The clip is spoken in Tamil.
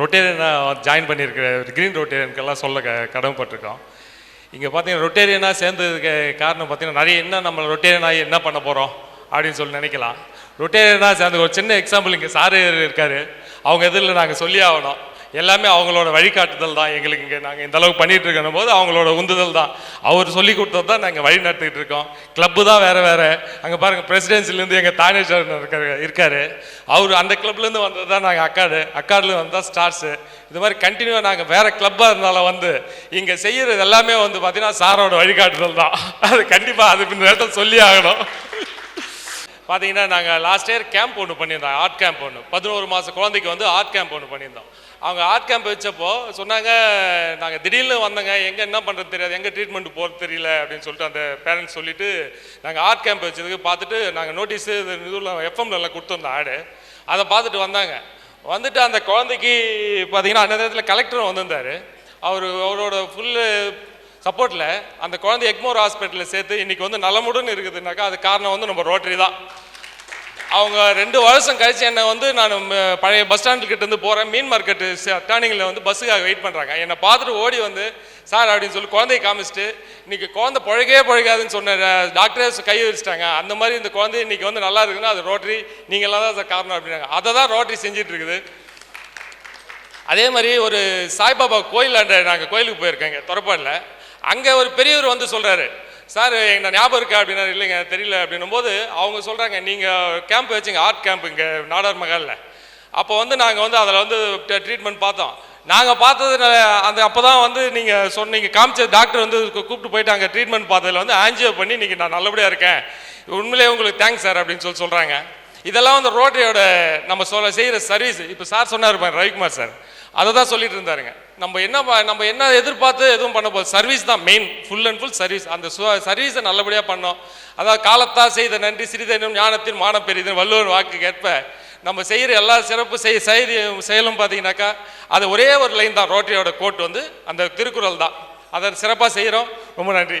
ரொட்டேரியனாக ஜாயின் பண்ணியிருக்கிற க்ரீன் ரொட்டேரியனுக்கெல்லாம் சொல்ல க கடமைப்பட்டிருக்கோம். இங்கே பார்த்தீங்கன்னா ரொட்டேரியனாக சேர்ந்ததுக்கு காரணம் பார்த்தீங்கன்னா நிறைய என்ன நம்ம ரொட்டேரியன் ஆகி என்ன பண்ண போகிறோம் அப்படின்னு சொல்லி நினைக்கலாம். ரொட்டேரியனாக சேர்ந்து ஒரு சின்ன எக்ஸாம்பிள் இங்கே சாரு இருக்காரு. அவங்க இதில் நாங்கள் சொல்லி ஆகணும். எல்லாமே அவங்களோட வழிகாட்டுதல் தான். எங்களுக்கு இங்கே நாங்கள் இந்த அளவுக்கு பண்ணிட்டு இருக்கணும் போது அவங்களோட உந்துதல் தான். அவர் சொல்லி கொடுத்தது தான் நாங்கள் வழி நடத்திட்டு இருக்கோம். கிளப்பு தான் வேறு வேறு. அங்கே பாருங்கள் பிரசிடென்சிலேருந்து எங்கள் தானேஸ்வரன் இருக்காரு இருக்காரு. அவர் அந்த கிளப்லேருந்து வந்தது தான் நாங்கள் அக்காடு. அக்காடில் வந்தால் ஸ்டார்ஸு இது மாதிரி கண்டினியூவாக நாங்கள் வேறு கிளப்பாக இருந்தாலும் வந்து இங்கே செய்கிறது எல்லாமே வந்து பார்த்தீங்கன்னா சாரோட வழிகாட்டுதல் தான். அது கண்டிப்பாக அது இந்த நேரத்தில் சொல்லி ஆகணும். பார்த்தீங்கன்னா நாங்கள் லாஸ்ட் இயர் கேம்ப் ஒன்று பண்ணியிருந்தோம் ஆர்ட் கேம்ப் ஒன்று பதினோரு மாதம் குழந்தைக்கு வந்து ஆர்ட் கேம்ப் ஒன்று பண்ணியிருந்தோம். அவங்க ஆர்ட் கேம்ப் வச்சப்போ சொன்னாங்க நாங்கள் திடீர்னு வந்தோங்க எங்கே என்ன பண்ணுறது தெரியாது எங்கே ட்ரீட்மெண்ட் போகிறது தெரியல அப்படின்னு சொல்லிட்டு அந்த பேரண்ட்ஸ் சொல்லிட்டு நாங்கள் ஆர்ட் கேம்ப் வச்சதுக்கு பார்த்துட்டு நாங்கள் நோட்டீஸு இதில் எஃப்எம்லலாம் கொடுத்துருந்தோம் ஆடு. அதை பார்த்துட்டு வந்தாங்க. வந்துட்டு அந்த குழந்தைக்கு பார்த்தீங்கன்னா அந்த நேரத்தில் கலெக்டரும் வந்திருந்தார். அவர் அவரோட ஃபுல்லு சப்போர்ட்டில் அந்த குழந்தை எக்மோர் ஹாஸ்பிட்டலில் சேர்த்து இன்றைக்கி வந்து நலமுடன் இருக்குதுனாக்கா அது காரணம் வந்து நம்ம ரோட்டரி தான். அவங்க ரெண்டு வருஷம் கழிச்சு என்னை வந்து நான் பழைய பஸ் ஸ்டாண்டு கிட்ட இருந்து போகிறேன் மீன் மார்க்கெட்டு டேர்னிங்கில் வந்து பஸ்ஸுக்காக வெயிட் பண்ணுறாங்க என்னை பார்த்துட்டு ஓடி வந்து சார் அப்படின்னு சொல்லி குழந்தைய காமிச்சிட்டு இன்னைக்கு குழந்தை பழகவே பழகாதுன்னு சொன்ன டாக்டரே கை வச்சுட்டாங்க அந்த மாதிரி இந்த குழந்தை இன்னைக்கு வந்து நல்லா இருக்குன்னா அது ரோட்டரி நீங்களாம் தான் சார் காரணம் அப்படின்னாங்க. அதை தான் ரோட்டரி செஞ்சுட்டு இருக்குது. அதே மாதிரி ஒரு சாய்பாபா கோயிலாண்ட நாங்கள் கோயிலுக்கு போயிருக்கேங்க துறப்பாடில் அங்கே ஒரு பெரியவர் வந்து சொல்கிறாரு சார் எங்கள் ஞாபகம் இருக்கா அப்படின்னா இல்லைங்க தெரியல அப்படின்னும் போது அவங்க சொல்கிறாங்க நீங்கள் கேம்ப் வச்சுங்க ஆர்ட் கேம்ப் இங்கே நாடார் மகாலில் அப்போ வந்து நாங்கள் வந்து அதில் வந்து ட்ரீட்மெண்ட் பார்த்தோம். நாங்கள் பார்த்தது அந்த அப்போ தான் வந்து நீங்கள் சொன்னீங்க காமிச்ச டாக்டர் வந்து கூப்பிட்டு போயிட்டு அங்கே ட்ரீட்மெண்ட் பார்த்ததில் வந்து ஆன்ஜியோ பண்ணி இன்னைக்கு நான் நல்லபடியாக இருக்கேன். உண்மையிலேயே உங்களுக்கு தேங்க்ஸ் சார் அப்படின்னு சொல்லி சொல்கிறாங்க இதெல்லாம் வந்து ரோட்டரியோட நம்ம சொல்ல செய்கிற சர்வீஸ் இப்போ சார் சொன்னார் பாருங்க, ரவிக்குமார் சார். அதை தான் சொல்லிட்டு இருந்தாருங்க. நம்ம என்ன நம்ம என்ன எதிர்பார்த்து எதுவும் பண்ண போகுது சர்வீஸ் தான் main full and full service அந்த சர்வீஸை நல்லபடியாக பண்ணோம். அதாவது காலத்தா செய்த நன்றி சிறிதனும் ஞானத்தின் மான பெரிதும் வள்ளுவர் வாக்கு கேட்ப நம்ம செய்கிற எல்லா சிறப்பு செய் செய்தி செயலும் பார்த்தீங்கன்னாக்கா அது ஒரே ஒரு லைன் தான். ரோட்டரியோட கோட் வந்து அந்த திருக்குறள் தான். அதை சிறப்பாக செய்கிறோம். ரொம்ப நன்றி.